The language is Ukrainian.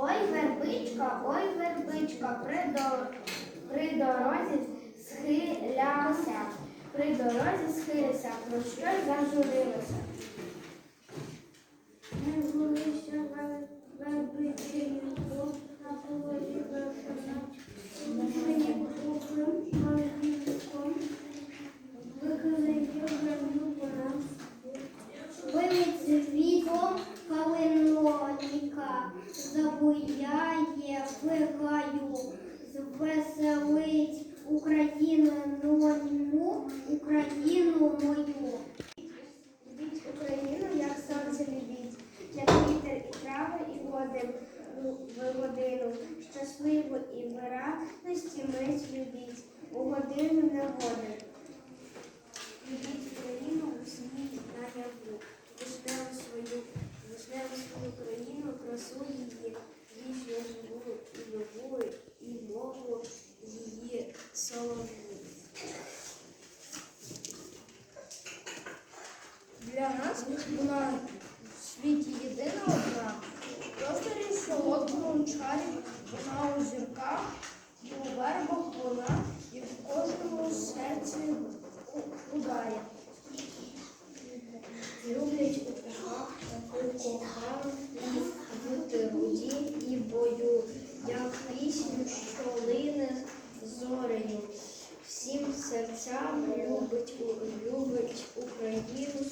Ой, вербичка, ой, вербичка, при, дор... при дорозі схиляся, при дорозі схилися, про що зажурилася. Калиноніка, забуяє пихаю, звеселить Україну ноньму, Україну мою. Любіть Україну, як сонце любіть, як вітер і трави, і води в годину. Щасливо і в радості мить любіть, у годину негоди. Для нас була в світі єдина одна. В просторі солодкому чарі вона у зірках, і у вербах вона, і в кожному серці ударі. Люблять у кохах, таку кохану. серцями любить любить Україну.